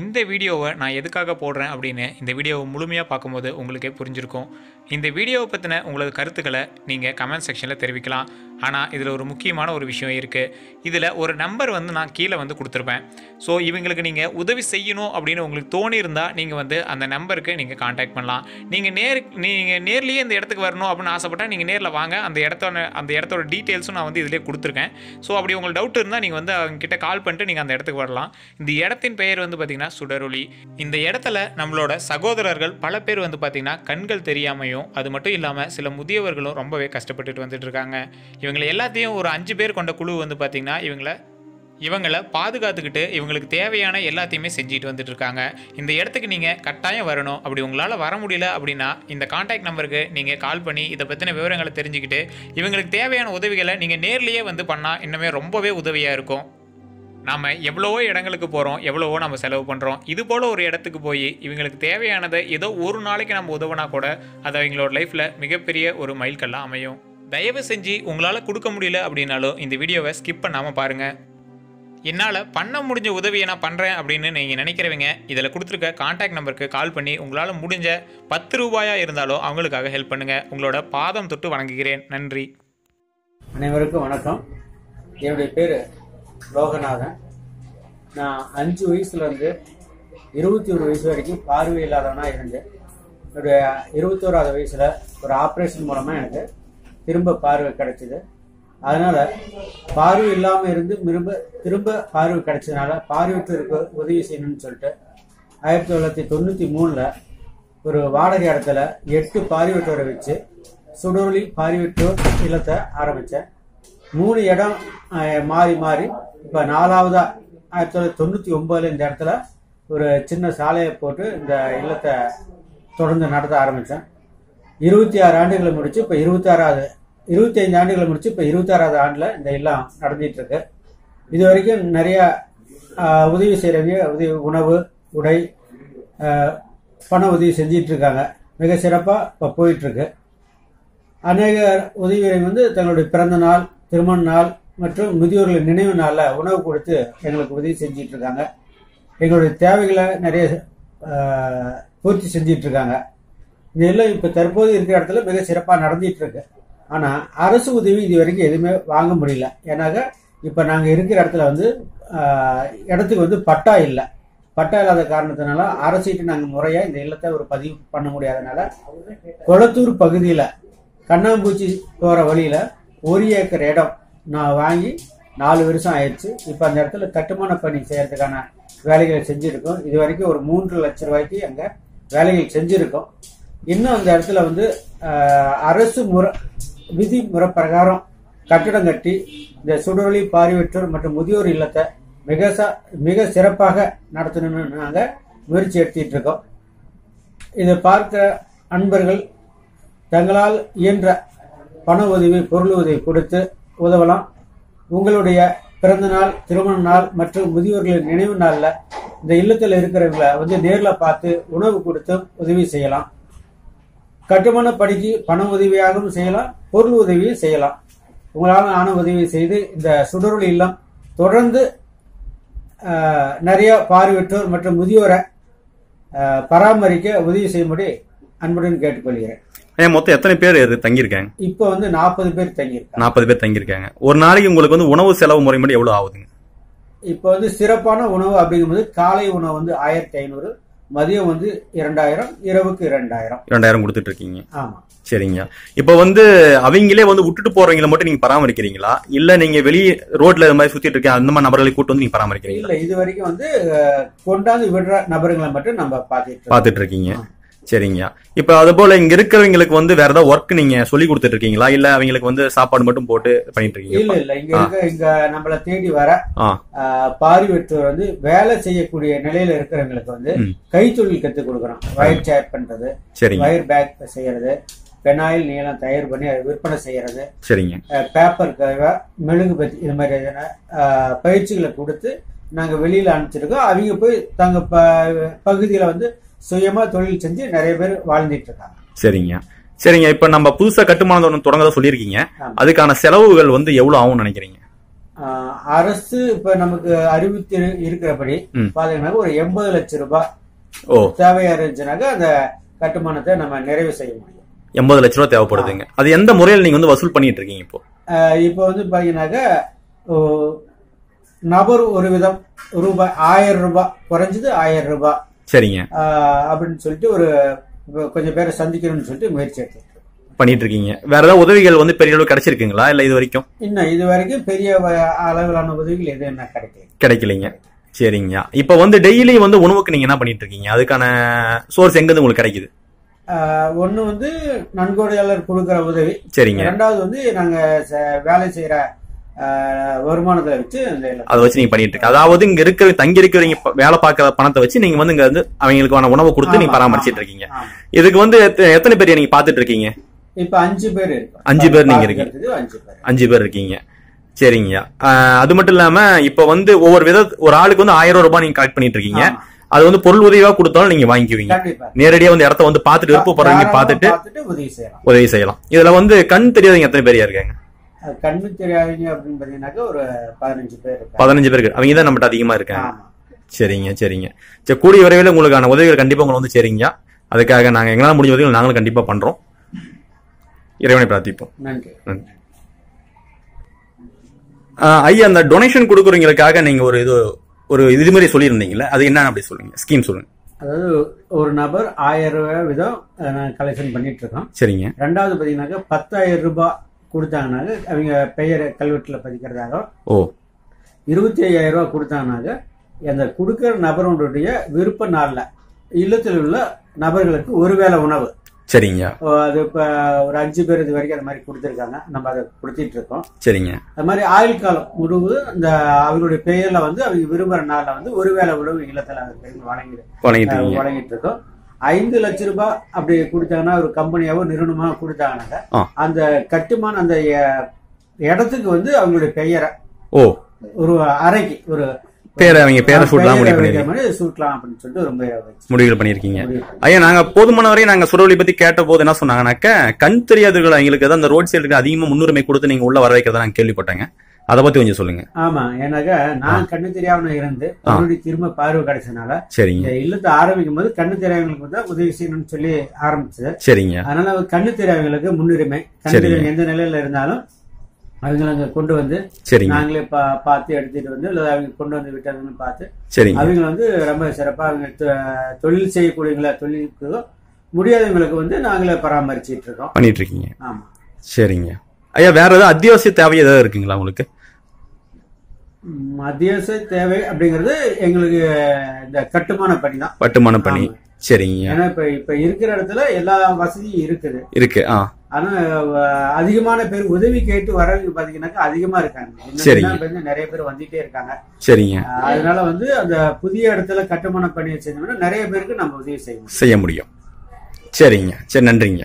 இந்த வீடியோவை நான் எதுக்காக போடுறேன் அப்படின்னு இந்த வீடியோவை முழுமையாக பார்க்கும்போது உங்களுக்கே புரிஞ்சிருக்கும். இந்த வீடியோவை பற்றின உங்களது கருத்துக்களை நீங்கள் கமெண்ட் செக்ஷனில் தெரிவிக்கலாம். ஆனால் இதில் ஒரு முக்கியமான ஒரு விஷயம் இருக்குது இதில் ஒரு நம்பர் வந்து நான் கீழே வந்து கொடுத்துருப்பேன். ஸோ இவங்களுக்கு நீங்கள் உதவி செய்யணும் அப்படின்னு உங்களுக்கு தோணியிருந்தால் நீங்கள் வந்து அந்த நம்பருக்கு நீங்கள் காண்டாக்ட் பண்ணலாம். நீங்கள் நேர் நீங்கள் நேர்லேயே இந்த இடத்துக்கு வரணும் அப்படின்னு ஆசைப்பட்டால் நீங்கள் நேரில் வாங்க. அந்த இடத்தோட அந்த இடத்தோட டீட்டெயில்ஸும் நான் வந்து இதிலே கொடுத்துருக்கேன். ஸோ அப்படி உங்களுக்கு டவுட் இருந்தால் நீங்கள் வந்து அவங்க கிட்ட கால் பண்ணிட்டு நீங்கள் அந்த இடத்துக்கு வரலாம். இந்த இடத்தின் பெயர் வந்து பார்த்திங்கன்னா சுடரொளி. இந்த இடத்துல நம்மளோட சகோதரர்கள் பல பேர் வந்து பார்த்தீங்கன்னா கண்கள் தெரியாமையும் அது மட்டும் இல்லாமல் சில முதியவர்களும் ரொம்பவே கஷ்டப்பட்டுட்டு வந்துட்டு இருக்காங்க. இவங்களை எல்லாத்தையும் ஒரு அஞ்சு பேர் கொண்ட குழு வந்து பார்த்தீங்கன்னா இவங்களை இவங்களை பாதுகாத்துக்கிட்டு இவங்களுக்கு தேவையான எல்லாத்தையுமே செஞ்சுட்டு வந்துட்டு இருக்காங்க. இந்த இடத்துக்கு நீங்கள் கட்டாயம் வரணும். அப்படி உங்களால் வர முடியல அப்படின்னா இந்த காண்டாக்ட் நம்பருக்கு நீங்கள் கால் பண்ணி இதை பற்றின விவரங்களை தெரிஞ்சுக்கிட்டு இவங்களுக்கு தேவையான உதவிகளை நீங்கள் நேர்லேயே வந்து பண்ணால் இன்னுமே ரொம்பவே உதவியாக இருக்கும். நாம் எவ்வளவோ இடங்களுக்கு போகிறோம் எவ்வளவோ நம்ம செலவு பண்ணுறோம் இது போல் ஒரு இடத்துக்கு போய் இவங்களுக்கு தேவையானதை ஏதோ ஒரு நாளைக்கு நம்ம உதவினா கூட அது அவங்களோட லைஃப்பில் மிகப்பெரிய ஒரு மைல்கல்லாக அமையும். தயவு செஞ்சு உங்களால் கொடுக்க முடியல அப்படின்னாலும் இந்த வீடியோவை ஸ்கிப் பண்ணாமல் பாருங்கள் என்னால் பண்ண முடிஞ்ச உதவியை நான் பண்ணுறேன் அப்படின்னு நீங்கள் நினைக்கிறவங்க இதில் கொடுத்துருக்க காண்டாக்ட் நம்பருக்கு கால் பண்ணி உங்களால் முடிஞ்ச பத்து ரூபாயாக இருந்தாலும் அவங்களுக்காக ஹெல்ப் பண்ணுங்கள் உங்களோட பாதம் தொட்டு வணங்குகிறேன். நன்றி. அனைவருக்கும் வணக்கம். என்னுடைய பேர் லோகநாதன் நான் அஞ்சு வயசுலேருந்து இருபத்தி ஒரு வயசு வரைக்கும் பார்வை இல்லாதவனாக இருந்தேன் என்னுடைய இருபத்தோராவது வயசில் ஒரு ஆப்ரேஷன் மூலமாக எனக்கு திரும்ப பார்வை கிடைச்சிது. அதனால் பார்வை இல்லாமல் இருந்து திரும்ப திரும்ப பார்வை கிடைச்சதுனால பார்வையற்றோருக்கு உதவி செய்யணும்னு சொல்லிட்டு ஆயிரத்தி தொள்ளாயிரத்தி தொண்ணூற்றி மூணில் ஒரு வாடகை இடத்துல எட்டு பார்வையற்றோரை வச்சு சுடொலி பார்வையற்றோர் இல்லத்தை ஆரம்பித்தேன் மூணு இடம் மாறி மாறி இப்போ நாலாவதா ஆயிரத்தி தொள்ளாயிரத்தி தொண்ணூற்றி ஒன்பதுல இந்த இடத்துல ஒரு சின்ன சாலையை போட்டு இந்த இல்லத்தை தொடர்ந்து நடத்த ஆரம்பித்தேன் இருபத்தி ஆறு ஆண்டுகளை முடிச்சு இப்போ இருபத்தி ஆறாவது இருபத்தி ஐந்து ஆண்டுகளை முடிச்சு இப்போ இருபத்தாறாவது ஆண்டில் இந்த இல்லம் நடந்துட்டு இருக்கு. இது வரைக்கும் நிறைய உதவி செய்கிறவங்க உதவி உணவு உடை பண உதவி செஞ்சிட்டு இருக்காங்க. மிக சிறப்பாக இப்போ போயிட்டுருக்கு அநேக உதவிகளை வந்து தங்களுடைய பிறந்த நாள் திருமண நாள் மற்றும் முதியோர்கள் நினைவு நாளில் உணவு கொடுத்து எங்களுக்கு உதவி செஞ்சிட்டு இருக்காங்க எங்களுடைய தேவைகளை நிறைய பூர்த்தி செஞ்சிட்டு இருக்காங்க இதெல்லாம் இப்போ தற்போது இருக்கிற இடத்துல மிக சிறப்பாக நடந்துட்டு இருக்கு ஆனால் அரசு உதவி இது வரைக்கும் எதுவுமே வாங்க முடியல. ஏன்னாக்க இப்போ நாங்கள் இருக்கிற இடத்துல வந்து இடத்துக்கு வந்து பட்டா இல்லை. பட்டா இல்லாத காரணத்தினால அரசுக்கு நாங்கள் முறையாக இந்த இல்லத்தை ஒரு பதிவு பண்ண முடியாதனால கொளத்தூர் பகுதியில் கண்ணாம்பூச்சி போகிற வழியில் ஒரு ஏக்கர் இடம் நான் வாங்கி நாலு வருஷம் ஆயிடுச்சு. இப்போ அந்த இடத்துல கட்டுமான பணி செய்யறதுக்கான வேலைகளை செஞ்சுருக்கோம். இது வரைக்கும் ஒரு மூன்று லட்சம் ரூபாய்க்கு அங்கே வேலைகள் செஞ்சுருக்கோம். இன்னும் அந்த இடத்துல வந்து அரசு முறை விதிமுறை பிரகாரம் கட்டிடம் கட்டி இந்த சுடொலி பார்வையற்றோர் மற்றும் முதியோர் இல்லத்தை மிக ச- மிக சிறப்பாக நடத்தணும்னு நாங்கள் முயற்சி எடுத்துட்டு இருக்கோம். இதை பார்க்கிற அன்பர்கள் தங்களால் இயன்ற பண உதவி பொருள் உதவி கொடுத்து உதவலாம். உங்களுடைய பிறந்த நாள் திருமண நாள் மற்றும் முதியோர்களின் நினைவு நாளில் இந்த இல்லத்தில் இருக்கிறவங்கள வந்து நேரில் பார்த்து உணவு கொடுத்து உதவி செய்யலாம். கட்டுமான பணிக்கு பண உதவியாகவும் செய்யலாம் பொருள் உதவியும் செய்யலாம். உங்களால் ஆன உதவி செய்து இந்த சுடரொளி இல்லம் தொடர்ந்து நிறைய பார்வையற்றோர் மற்றும் முதியோரை பராமரிக்க உதவி செய்யும்படி அன்புடன் கேட்டுக்கொள்கிறேன். ஏன் மொத்தம் எத்தனை பேர் தங்கியிருக்காங்க? இப்போ வந்து நாற்பது பேர் தங்கியிருக்காங்க. நாற்பது பேர் தங்கியிருக்காங்க. ஒரு நாளைக்கு உங்களுக்கு வந்து உணவு செலவு முறைப்படி எவ்வளவு ஆகுதுங்க? இப்போ வந்து சிறப்பான உணவு அப்படிங்கும்போது காலை உணவு வந்து ஆயிரத்தி ஐநூறு மதியம் வந்து இரண்டாயிரம் இரவுக்கு இரண்டாயிரம். இரண்டாயிரம் கொடுத்துட்டு இருக்கீங்க ஆமா. சரிங்க. இப்போ வந்து அவங்களே வந்து விட்டுட்டு போறவங்களை மட்டும் நீங்க பராமரிக்கிறீங்களா? இல்ல நீங்க வெளியே ரோட்ல இது மாதிரி சுத்திட்டு இருக்க அந்த மாதிரி நபர்களை கூட்டு வந்து நீங்க பராமரிக்கிறீங்களா? இல்ல இது வரைக்கும் வந்து கொண்டாந்து விடுற நபர்களை மட்டும் நம்ம இருக்கோம். பாத்துட்டு இருக்கீங்க. சரிங்க. இப்போ அது போல இங்க இருக்கிறவங்களுக்கு வந்து வேற ஏதாவது ஒர்க் நீங்க சொல்லி கொடுத்துட்டு இருக்கீங்களா இல்ல அவங்களுக்கு வந்து சாப்பாடு மட்டும் போட்டு பண்ணிட்டு இல்ல இருக்கீங்க இல்ல. இங்க இருக்க இங்க நம்மள தேடி வர பார்வையற்றோர் வந்து வேலை செய்யக்கூடிய நிலையில இருக்கிறவங்களுக்கு வந்து. கைத்தொழில் கத்துக் கொடுக்குறோம் வயர் சேர் பண்றது சரிங்க. வயர் பேக் செய்யறது பெனாயில் நீளம் தயார் பண்ணி அதை விற்பனை செய்யறது சரிங்க. பேப்பர் கவை மெழுகு பத்தி இது மாதிரியான பயிற்சிகளை கொடுத்து நாங்க வெளியில அனுப்பிச்சிருக்கோம். அவங்க போய் தங்க பகுதியில வந்து சுயமா தொழில் செஞ்சு நிறைய பேர் வாழ்ந்துட்டு இருக்காங்க சரிங்க. சரிங்க. இப்ப நம்ம புதுசா கட்டுமானம் ஒன்று தொடங்கதான் சொல்லியிருக்கீங்க. அதுக்கான செலவுகள் வந்து எவ்வளவு ஆகும்னு நினைக்கிறீங்க? அரசு இப்ப நமக்கு அறிவித்து இருக்கிறபடி. பாத்தீங்கன்னா ஒரு எண்பது லட்சம் ரூபாய் ஓ. தேவையா இருந்துச்சுனாக்கா அந்த கட்டுமானத்தை நம்ம நிறைவு செய்ய முடியும். எண்பது லட்ச ரூபா தேவைப்படுதுங்க. அது எந்த முறையில் நீங்க வந்து வசூல் பண்ணிட்டு இருக்கீங்க இப்போ? இப்போ வந்து பாத்தீங்கன்னாக்கா நபர் ஒரு விதம் ரூபாய் ஆயிரம் ரூபாய் குறைஞ்சது ஆயிரம் ரூபாய். சரிங்க. அப்படின்னு சொல்லிட்டு ஒரு கொஞ்சம் பேரை சந்திக்கணும்னு சொல்லிட்டு முயற்சி எடுத்துருக்கோம் பண்ணிட்டு இருக்கீங்க வேற ஏதாவது உதவிகள் வந்து பெரிய அளவு கிடைச்சிருக்குங்களா? இல்ல இது வரைக்கும்? இன்னும் இது வரைக்கும் பெரிய அளவிலான உதவிகள் எதுவும் என்ன கிடைக்கல. கிடைக்கலைங்க. சரிங்க. இப்ப வந்து டெய்லி வந்து உணவுக்கு நீங்க என்ன பண்ணிட்டு இருக்கீங்க அதுக்கான சோர்ஸ் எங்க உங்களுக்கு கிடைக்குது? ஒண்ணு வந்து நன்கொடையாளர் கொடுக்கிற உதவி. சரிங்க. ரெண்டாவது வந்து நாங்க வேலை செய்யற வருமானத்தை வச்சு அதை வச்சு நீங்க பண்ணிட்டு இருக்கு. அதாவது இங்க இருக்க தங்கி இருக்கிறவங்க வேலை பார்க்கற பணத்தை வச்சு நீங்க வந்து இங்க வந்து அவங்களுக்கான உணவு கொடுத்து நீங்க பராமரிச்சிட்டு இருக்கீங்க. இதுக்கு வந்து எத்த- எத்தனை பேர் நீங்க பாத்துட்டு இருக்கீங்க? இப்ப அஞ்சு பேர் அஞ்சு பேர் நீங்க இருக்கீங்க. அஞ்சு பேர் இருக்கீங்க. சரிங்கய்யா ஆஹ் அது மட்டும் இல்லாம இப்ப வந்து ஒவ்வொரு வித ஒரு ஆளுக்கு வந்து ஆயிரம் ரூபாய் நீங்க கலெக்ட் பண்ணிட்டு இருக்கீங்க. அது வந்து பொருள் உதவியா கொடுத்தாலும் நீங்க வாங்கிக்குவீங்க. நேரடியா வந்து இடத்த வந்து பாத்துட்டு விருப்பப்படுறவங்க பாத்துட்டு உதவி செய்யலாம். உதவி செய்யலாம். இதுல வந்து கண் தெரியாதவங்க எத்தனை பேர் இருக்காங்க? கண்ணு தெரியாதீங்க அப்படின்னு பாத்தீங்கன்னாக்கா ஒரு பதினஞ்சு பேர் பதினஞ்சு பேர். அவங்க தான் நம்மகிட்ட அதிகமா இருக்காங்க. சரிங்க சரிங்க. சரி கூடிய விரைவில் உங்களுக்கான உதவிகள் கண்டிப்பா உங்களை வந்து சரிங்க அதுக்காக நாங்க எங்களால முடிஞ்ச உதவிகள் நாங்களும் கண்டிப்பா பண்றோம். இறைவனை பிரார்த்திப்போம். நன்றி. நன்றி. ஐயா அந்த டொனேஷன் கொடுக்குறவங்களுக்காக நீங்க ஒரு இது ஒரு இது மாதிரி சொல்லியிருந்தீங்கல்ல அது என்ன அப்படி சொல்லுங்க. ஸ்கீம் சொல்லுங்க. அதாவது ஒரு நபர் ஆயிரம் ரூபாய் விதம் கலெக்ஷன் பண்ணிட்டு இருக்கோம். சரிங்க. ரெண்டாவது பாத்தீங்கன்னாக்கா பத்தாயிரம் ரூபாய் கொடுத்தாங்கனாக்க அவங்க பெயரை கல்வெட்டுல பதிக்கிறதாக. ஓ. இருபத்தி ஐயாயிரம் ரூபாய் கொடுத்தாங்கனாக்க அந்த கொடுக்கிற நபருடைய விருப்ப நாள்ல இல்லத்தில் உள்ள நபர்களுக்கு ஒருவேளை உணவு. சரிங்க. அது இப்ப ஒரு அஞ்சு பேர் இது வரைக்கும் அந்த மாதிரி கொடுத்துருக்காங்க. நம்ம அதை கொடுத்துட்டு இருக்கோம். சரிங்க. அது மாதிரி ஆயுள் காலம் முடிவு இந்த அவங்களுடைய பெயர்ல வந்து அவங்க விரும்புற நாள்ல வந்து ஒருவேளை உணவு இல்லத்துல வழங்கி வழங்கிட்டு இருக்கோம். ஐந்து லட்ச ரூபாய் அப்படி கொடுத்தாங்கன்னா ஒரு கம்பெனியாவோ நிறுவனமா கொடுத்தாங்கன்னாக்க. அந்த கட்டுமான அந்த இடத்துக்கு வந்து அவங்களுடைய பெயரை ஓ. ஒரு அறைக்கு ஒரு பேரை அவங்க பேரை சூட்லாம் முடிவு பண்ணிருக்கீங்க அப்படின்னு சொல்லிட்டு ரொம்ப முடிவுகள் பண்ணிருக்கீங்க ஐயா நாங்க போதுமான வரை நாங்க சுரவழி பத்தி கேட்ட போது என்ன சொன்னாங்கன்னாக்க கண் தெரியாதவர்கள் அவங்களுக்கு அந்த ரோட் சைடுக்கு அதிகமா முன்னுரிமை கொடுத்து நீங்க உள்ள வர வைக்கிறதா நாங்க கேள்விப்பட்டேங்க. அதை பத்தி கொஞ்சம் சொல்லுங்க. ஆமா ஏன்னாக்கா நான் கண்ணு தெரியாம இருந்து மறுபடியும் திரும்ப பார்வை கிடைச்சதுனால சரிங்க. இல்லத்தை ஆரம்பிக்கும் போது கண்ணு தெரியாதவங்களுக்கு தான் உதவி செய்யணும்னு சொல்லி ஆரம்பிச்சது. சரிங்க. அதனால கண்ணு தெரியாதவங்களுக்கு முன்னுரிமை கண்ணு. தெரியாதவங்க எந்த நிலையில இருந்தாலும் அவங்கள அங்க கொண்டு வந்து நாங்களே பார்த்து எடுத்துட்டு வந்து அவங்க கொண்டு வந்து விட்டாங்கன்னு பார்த்து சரிங்க. அவங்க வந்து ரொம்ப சிறப்பா அவங்க தொழில் செய்யக்கூடியவங்கள தொழிலுக்கு முடியாதவங்களுக்கு வந்து நாங்களே பராமரிச்சிட்டு இருக்கோம். பண்ணிட்டு இருக்கீங்க. ஆமா. சரிங்க. ஐயா வேற ஏதாவது அத்தியாவசிய தேவை ஏதாவது இருக்குங்களா உங்களுக்கு? ம், அத்தியாவசிய தேவை அப்படிங்கிறது எங்களுக்கு இந்த கட்டுமான பணி தான். பட்டுமான பணி. சரிங்க. ஏன்னா இப்ப இப்ப இருக்கிற இடத்துல எல்லா வசதியும் இருக்குது. இருக்கு ஆனா அதிகமான பேர் உதவி கேட்டு வரவங்க பாத்தீங்கன்னாக்கா அதிகமா இருக்காங்க. சரிங்க. நிறைய பேர் வந்துட்டே இருக்காங்க. சரிங்க. அதனால வந்து அந்த புதிய இடத்துல கட்டுமான பணியை செஞ்சோம்னா நிறைய பேருக்கு நம்ம உதவி செய்யணும் செய்ய முடியும். சரிங்க. சரி நன்றிங்க.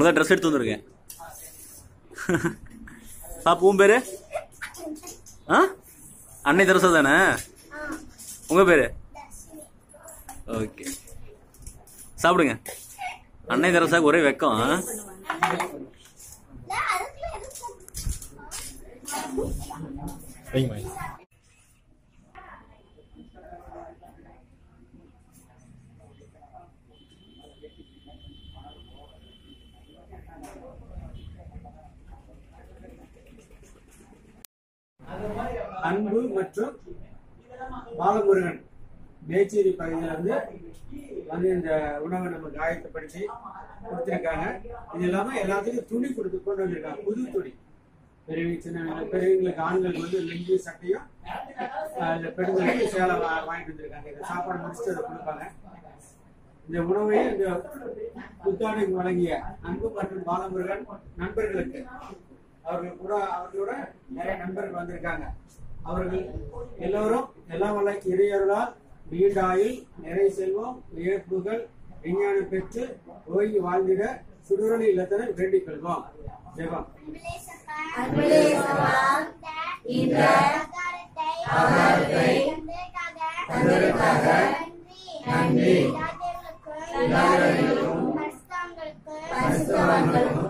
உங்களுக்கு தான் ட்ரெஸ் எடுத்து வந்திருக்கேன். பாப்பு உன் பேரு? ஆ? அன்னை தெரசா தானே? உங்க பேரு? ஓகே. சாப்பிடுங்க. அன்னை தெரசாக்கு ஒரே வெக்கம் ஆ? அன்பு மற்றும் பாலமுருகன் மேச்சேரி பகுதியிலிருந்து வந்து இந்த உணவை நம்ம காயத்தைப்படுத்தி கொடுத்துருக்காங்க. இது இல்லாமல் எல்லாத்துக்கும் துணி கொடுத்து கொண்டு வந்திருக்காங்க. புது துணி. பெரியவங்க சின்ன பெரியவங்களுக்கு ஆண்கள் வந்து லிங்கி சட்டையும் அதில் பெண்களுக்கு சேலை வாங்கிட்டு வந்திருக்காங்க. இதை சாப்பாடு முடிச்சுட்டு அதை கொடுப்பாங்க. இந்த உணவை இந்த புத்தாண்டுக்கு வழங்கிய அன்பு மற்றும் பாலமுருகன் நண்பர்களுக்கு அவர்கள் கூட அவர்களோட நிறைய நண்பர்கள் வந்திருக்காங்க. அவர்கள் எல்லோரும் எல்லாம் வல்ல இறையர்களால் நீண்டாயில் நிறை செல்வம் உயர்ப்புகள் விஞ்ஞானம் பெற்று ஓய்வு வாழ்ந்திட சுடுரலி இல்லத்தனர் வேண்டிக் கொள்வோம். ஜெபம். நன்றி. பரிசுத்தவான்களுக்கும்